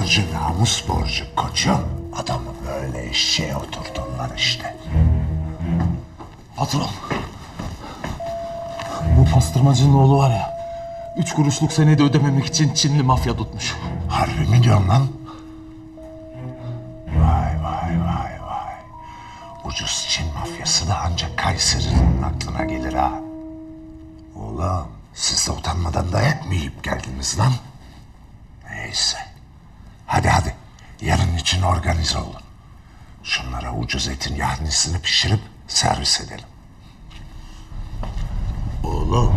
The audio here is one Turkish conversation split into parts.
borcu namus borcu koçum. Adamı böyle eşeğe oturturlar işte. Patron. Bu pastırmacının oğlu var ya. Üç kuruşluk senedi ödememek için Çinli mafya tutmuş. Harbi mi diyorsun lan? Vay vay vay vay. Ucuz Çin mafyası da ancak Kayseri'nin aklına gelir ha. Oğlum siz de utanmadan dayak mı yiyip geldiniz lan? Neyse. Yarın için organize olun. Şunlara ucuz etin yahnisini pişirip servis edelim. Oğlum,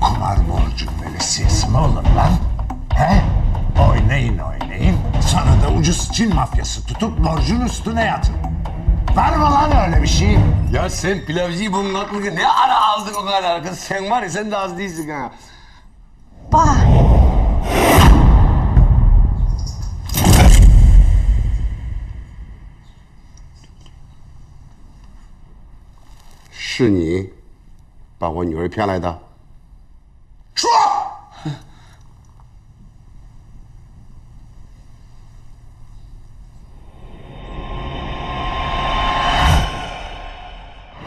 kumar borcun velisiyesi mi olur lan? He? Oynayın oynayın. Sonra da ucuz Çin mafyası tutup borcun üstüne yatın. Var mı lan öyle bir şey? Ya sen pilavcıyı bunun aklını ne ara aldın o kadar kız? Sen var ya sen de az değilsin ha. 爸，是你把我女儿骗来的？说。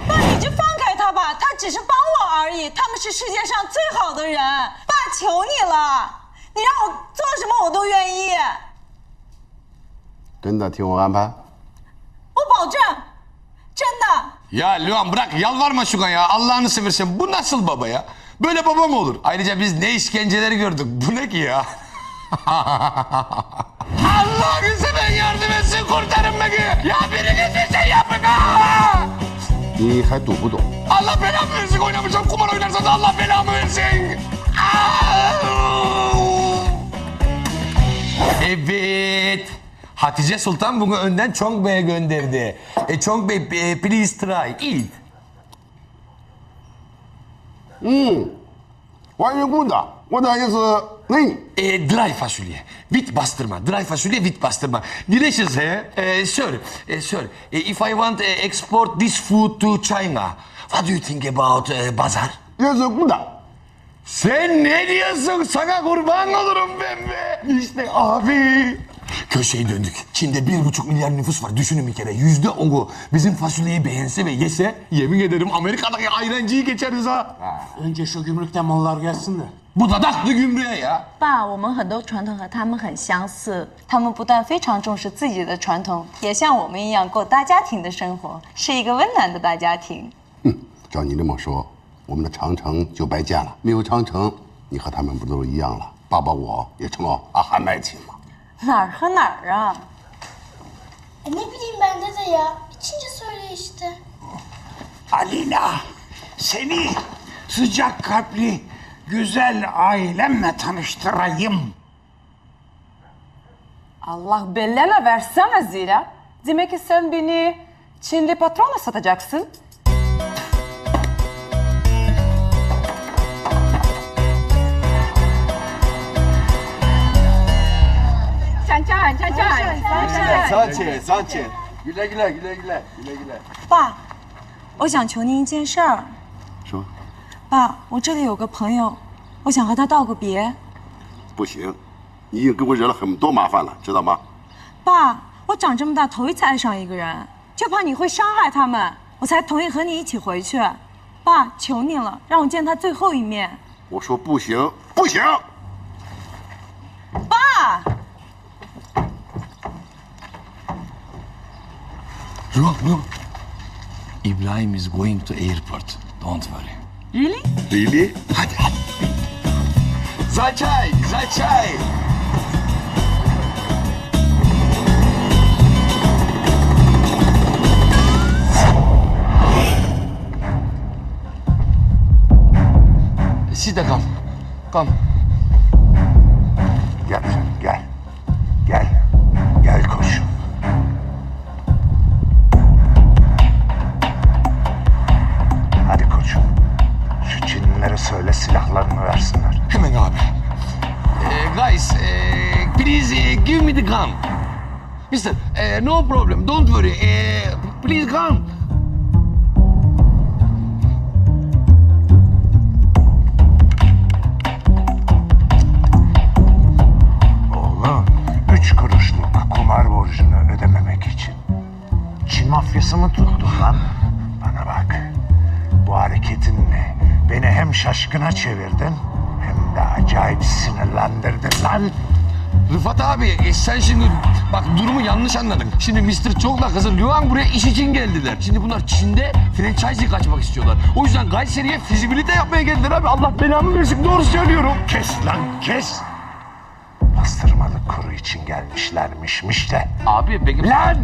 爸，你就放开他吧，他只是帮我而已，他们是世界上最好的人。爸，求你了，你让我做什么我都愿意，真的听我安排？我保证，真的。Ya Luan bırak yalvarma Şugan ya. Allah'ını seversen bu nasıl baba ya? Böyle baba mı olur? Ayrıca biz ne işkenceleri gördük. Bu ne ki ya? Allah'ını seven yardım etsin kurtarın beni. Ya biri getirsen yapın ha. 你还懂不懂？ Allah belamı versin oynamışsam kumar oynarsan da Allah belamı versin. Evet. Hatice Sultan bunu önden Çong Bey'e gönderdi. E Çong Bey e, please try eat. Hmm. Why you good? Ah? What is ne? Uh, e, dry fasulye. With bastırma. Dry fasulye with bastırma. Delicious he? E, sir, e, sir. E, if I want to export this food to China, what do you think about e, bazar? Yes, uh, good. Ah. Sen ne diyorsun? Sana kurban olurum ben be. İşte abi. Köşeyi döndük. Çin'de bir buçuk milyar nüfus var. Düşünün bir kere. Yüzde onu bizim fasulyeyi beğense ve yese yemin ederim Amerika'daki ayrancıyı geçeriz ha. Önce şu gümrükten mallar gelsin de. Bu da daktı gümrüğe ya. 爸，我们很多传统和他们很相似，他们不但非常重视自己的传统，也像我们一样过大家庭的生活，是一个温暖的大家庭。哼，照你这么说，我们的长城就白建了。没有长城，你和他们不都一样了？爸爸我也成了阿汗麦亲了。哪儿和哪儿啊？ E ne bileyim bende de ya. İçince söyle işte. Alina, seni sıcak kalpli, güzel ailemle tanıştırayım. Allah belleme versene Zira. Demek ki sen beni Çinli patronla satacaksın. Saçe, saçe. Güle güle, güle güle, güle güle. 爸，我想求您一件事儿。说爸，我这里有个朋友，我想和他道个别。不行，你已经给我惹了很多麻烦了，知道吗？爸，我长这么大头一次爱上一个人，就怕你会伤害他们，我才同意和你一起回去。爸，求你了，让我见他最后一面。我说不行，不行。Look, look. Ibrahim is going to airport. Don't worry. Really? Really？Hadi hadi. Zaçay, zaçay. Siz de kal. Kal. will come. Mister, uh, no problem. Don't worry. Uh, please come. Oğlum, üç kuruşluk kumar borcunu ödememek için Çin mafyası mı tuttun lan? Bana bak, bu hareketinle beni hem şaşkına çevirdin hem de acayip sinirlendirdin lan. Rıfat abi e, sen şimdi bak durumu yanlış anladın. Şimdi Mr. Chong'la kızı Luan buraya iş için geldiler. Şimdi bunlar Çin'de franchise açmak istiyorlar. O yüzden Kayseri'ye fizibilite yapmaya geldiler abi. Allah belamı versin doğru söylüyorum. Kes lan kes. Pastırmalı kuru için gelmişlermişmiş de. Abi peki... Lan!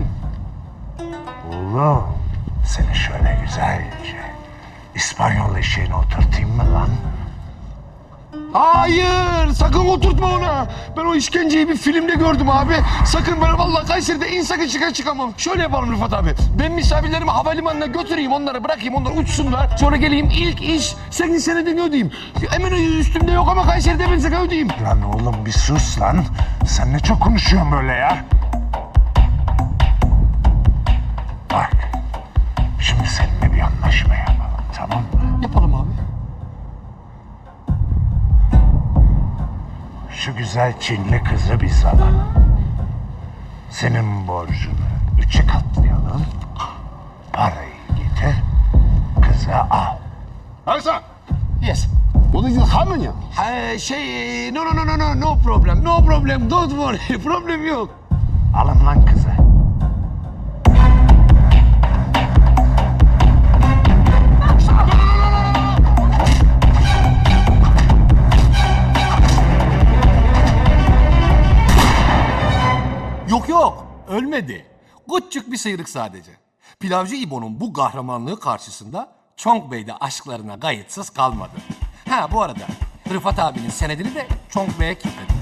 Oğlum seni şöyle güzelce İspanyol eşeğine oturtayım mı lan? Hayır sakın oturtma ona. Ben o işkenceyi bir filmde gördüm abi. Sakın ben vallahi Kayseri'de in sakın çıkar çıkamam. Şöyle yapalım Rıfat abi. Ben misafirlerimi havalimanına götüreyim onları bırakayım onlar uçsunlar. Sonra geleyim ilk iş senin senedini ödeyeyim. Hemen üstümde yok ama Kayseri'de ben sana ödeyeyim. Lan oğlum bir sus lan. Sen ne çok konuşuyorsun böyle ya. Şu güzel Çinli kızı biz alalım. Senin borcunu üçe katlayalım. Parayı getir, kızı al. Yes. O da yüzden hamın ya. Ee, şey no no no no no no problem no problem don't worry problem yok. Alın lan kızı. Ölmedi. Küçük bir sıyrık sadece. Pilavcı İbo'nun bu kahramanlığı karşısında Çonk Bey de aşklarına kayıtsız kalmadı. Ha bu arada Rıfat abinin senedini de Çonk Bey'e kilitledi.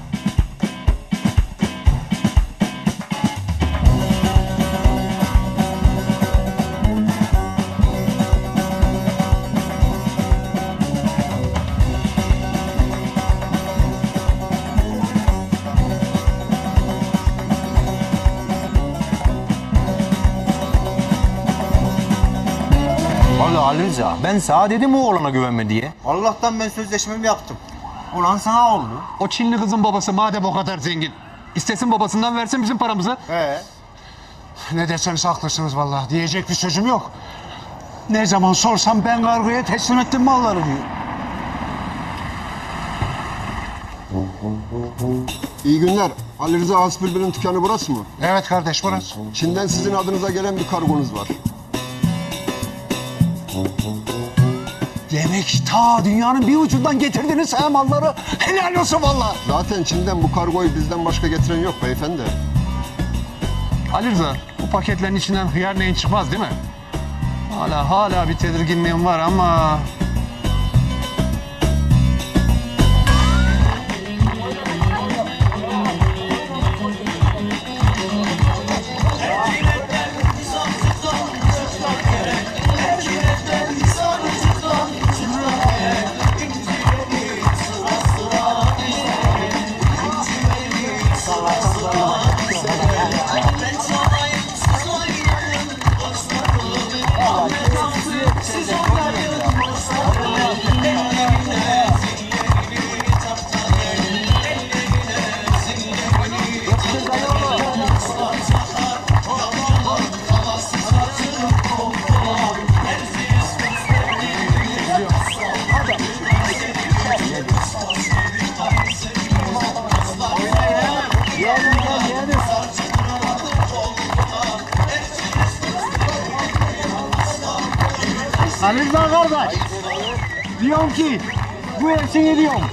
Rıza, ben sana dedim o oğlana güvenme diye. Allah'tan ben sözleşmemi yaptım. Ulan sana oldu. O Çinli kızın babası madem o kadar zengin. İstesin babasından versin bizim paramızı. He. Ne derseniz haklısınız vallahi. Diyecek bir sözüm yok. Ne zaman sorsam ben kargoya teslim ettim malları diyor. İyi günler. Ali Rıza Hasbülbül'ün dükkanı burası mı? Evet kardeş burası. Çin'den sizin adınıza gelen bir kargonuz var. Demek ta dünyanın bir ucundan getirdiniz ha malları. Helal olsun vallahi. Zaten Çin'den bu kargoyu bizden başka getiren yok beyefendi. Ali Rıza, bu paketlerin içinden hıyar neyin çıkmaz değil mi? Hala hala bir tedirginliğim var ama... Rıza kardeş. Diyorum ki bu hepsini diyorum.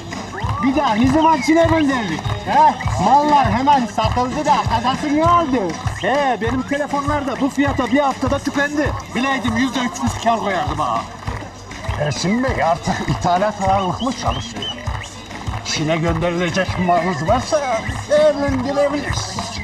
Bir daha ne zaman Çin'e gönderdik? He? Mallar hemen satıldı da kasasını aldı. He benim telefonlar da bu fiyata bir haftada tükendi. Bileydim yüzde üç yüz kar koyardım ha. Ersin Bey artık ithalat ağırlıklı çalışıyor. Çin'e gönderilecek malınız varsa değerlendirebilirsiniz.